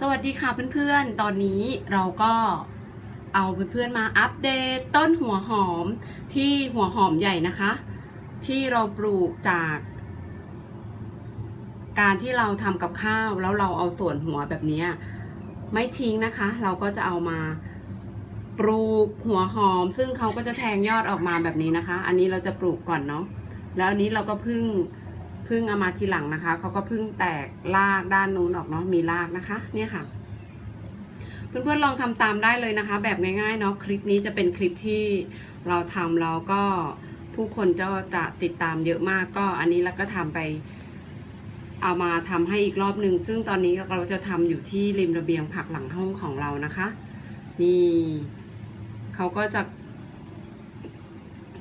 สวัสดีค่ะเพื่อนๆ ตอนนี้เราก็เอาเพื่อนๆมาอัปเดตต้นหัวหอมที่หัวหอมใหญ่นะคะ ที่เราปลูกจาก การที่เราทำกับข้าวแล้วเราเอาส่วนหัวแบบนี้ไม่ทิ้งนะคะ เราก็จะเอามาปลูกหัวหอม ซึ่งเขาก็จะแทงยอดออกมาแบบนี้นะคะ อันนี้เราจะปลูกก่อนเนาะแล้วอันนี้เราก็เพึ่ง พึ่งเอามาทีหลังนะคะเขาก็พึ่งแตกรากด้านนู้นออกเนาะมีรากนะคะ เนี่ยค่ะ เพื่อนๆลองทำตามได้เลยนะคะ แบบง่ายๆเนาะคลิปนี้จะเป็นคลิปที่เราทำแล้วก็ผู้คนจะจะติดตามเยอะมากก็อันนี้เราก็ทำไปเอามาทำให้อีกรอบหนึ่งซึ่งตอนนี้เราจะทำอยู่ที่ริมระเบียงผักหลังห้องของเรานะคะ นี่เขาก็จะ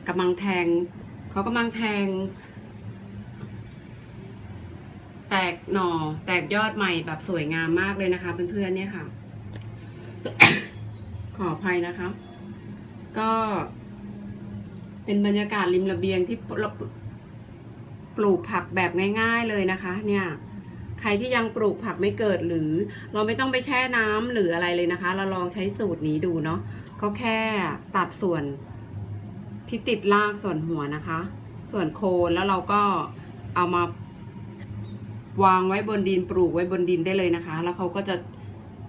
กำลังแทงเขากำลังแทง กหน่อแตกยอดใหม่แบบสวยงามมากเลยนะคะ เพื่อนๆเนี่ยค่ะ ขออภัยนะคะ ก็เป็นบรรยากาศริมระเบียงที่เราปลูกผักแบบง่าย ๆเลยนะคะ เนี่ยใครที่ยังปลูกผักไม่เกิดหรือเราไม่ต้องไปแช่น้ำหรืออะไรเลยนะคะ เราลองใช้สูตรนี้ดูเนาะก็แค่ตัดส่วนที่ติดรากส่วนหัวนะคะ ส่วนโคนแล้วเราก็เอามา วางไว้บนดินปลูกไว้บนดินได้เลยนะคะ แล้วเขาก็จะ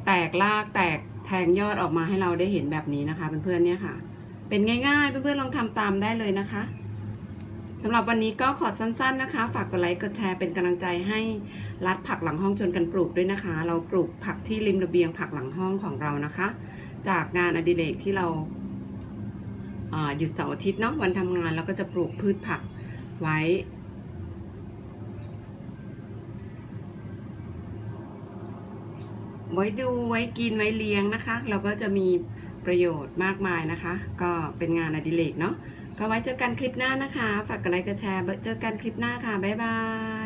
แตกรากแตกแทงยอดออกมาให้เราได้เห็นแบบนี้นะคะเพื่อนๆเนี่ยค่ะ เป็นง่ายๆ เพื่อนๆลองทำตามได้เลยนะคะสำหรับวันนี้ก็ขอสั้นๆนะคะ ฝากกดไลค์กดแชร์เป็นกำลังใจให้รัดผักหลังห้องชนกันปลูกด้วยนะคะ เราปลูกผักที่ริมระเบียงผักหลังห้องของเรานะคะ จากงานอดิเรกที่เราอ่าหยุดเสาร์อาทิตย์เนาะวันทำงานเราก็จะปลูกพืชผักไว้ ไว้ดูไว้กินไว้เลี้ยงนะคะ เราก็จะมีประโยชน์มากมายนะคะ ก็เป็นงานอดิเรกเนาะก็ไว้เจอกันคลิปหน้านะคะ ฝากกดไลค์กดแชร์เจอกันคลิปหน้าค่ะ บ๊ายบาย